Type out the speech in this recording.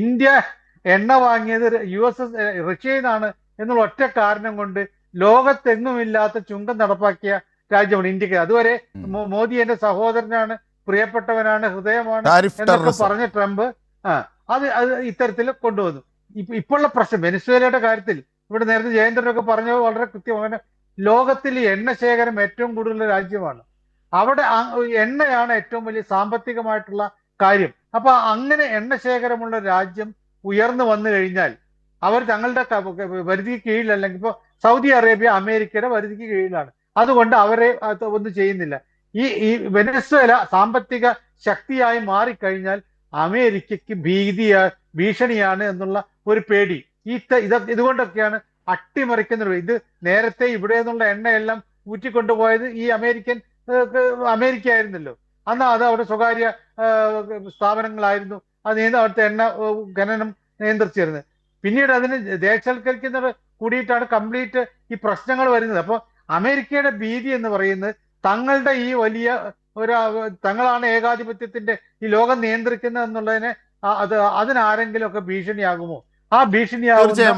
India എണ്ണ വാങ്ങിയത് U S S റഷ്യയിൽ നിന്നാണ് എന്നുള്ള ഒറ്റ കാരണം കൊണ്ട് ലോകത്തെങ്ങുമില്ലാത്ത ചുങ്കം നടപ്പാക്കിയ രാജ്യമാണ് ഇന്ത്യയ്ക്ക്. അതുവരെ മോദി എന്റെ സഹോദരനാണ് പ്രിയപ്പെട്ടവനാണ് ഹൃദയമാണ് എന്നൊക്കെ പറഞ്ഞ ട്രംപ് ആ അത് അത് ഇത്തരത്തിൽ കൊണ്ടുവന്നു. ഇപ്പൊ ഇപ്പോഴുള്ള പ്രശ്നം വെനസ്വേലയുടെ കാര്യത്തിൽ ഇവിടെ നേരത്തെ ജയേന്ദ്രനൊക്കെ പറഞ്ഞത് വളരെ കൃത്യമാണ്. ലോകത്തിൽ എണ്ണ ശേഖരം ഏറ്റവും കൂടുതലുള്ള രാജ്യമാണ്. അവിടെ എണ്ണയാണ് ഏറ്റവും വലിയ സാമ്പത്തികമായിട്ടുള്ള കാര്യം. അപ്പൊ അങ്ങനെ എണ്ണ ശേഖരമുള്ള രാജ്യം ഉയർന്നു വന്നു കഴിഞ്ഞാൽ അവർ തങ്ങളുടെ പരിധിക്ക് കീഴിൽ അല്ലെങ്കിൽ സൗദി അറേബ്യ അമേരിക്കയുടെ പരിധിക്ക് കീഴിലാണ്. അതുകൊണ്ട് അവരെ ഒന്നും ചെയ്യുന്നില്ല. ഈ ഈ വെനസ്വേല സാമ്പത്തിക ശക്തിയായി മാറിക്കഴിഞ്ഞാൽ അമേരിക്കയ്ക്ക് ഭീതിയ ഭീഷണിയാണ് എന്നുള്ള ഒരു പേടി. ഈ ഇത് ഇതുകൊണ്ടൊക്കെയാണ് അട്ടിമറിക്കുന്ന ഇത് നേരത്തെ ഇവിടെ നിന്നുള്ള എണ്ണയെല്ലാം ഊറ്റിക്കൊണ്ടുപോയത് ഈ അമേരിക്കൻ അമേരിക്ക ആയിരുന്നല്ലോ അന്ന് അത് അവിടെ സ്വകാര്യ സ്ഥാപനങ്ങളായിരുന്നു. അത് അവിടുത്തെ എണ്ണ ഖനനം നിയന്ത്രിച്ചിരുന്നത്. പിന്നീട് അതിന് ദേശവൽക്കരിക്കുന്നത് കൂടിയിട്ടാണ് കംപ്ലീറ്റ് ഈ പ്രശ്നങ്ങൾ വരുന്നത്. അപ്പോൾ അമേരിക്കയുടെ ഭീതി എന്ന് പറയുന്നത് തങ്ങളുടെ ഈ വലിയ ഒരു തങ്ങളാണ് ഏകാധിപത്യത്തിന്റെ ഈ ലോകം നിയന്ത്രിക്കുന്നത് എന്നുള്ളതിനെ അത് അതിനാരെങ്കിലും ഒക്കെ ഭീഷണിയാകുമോ? ആ തീർച്ചയായും.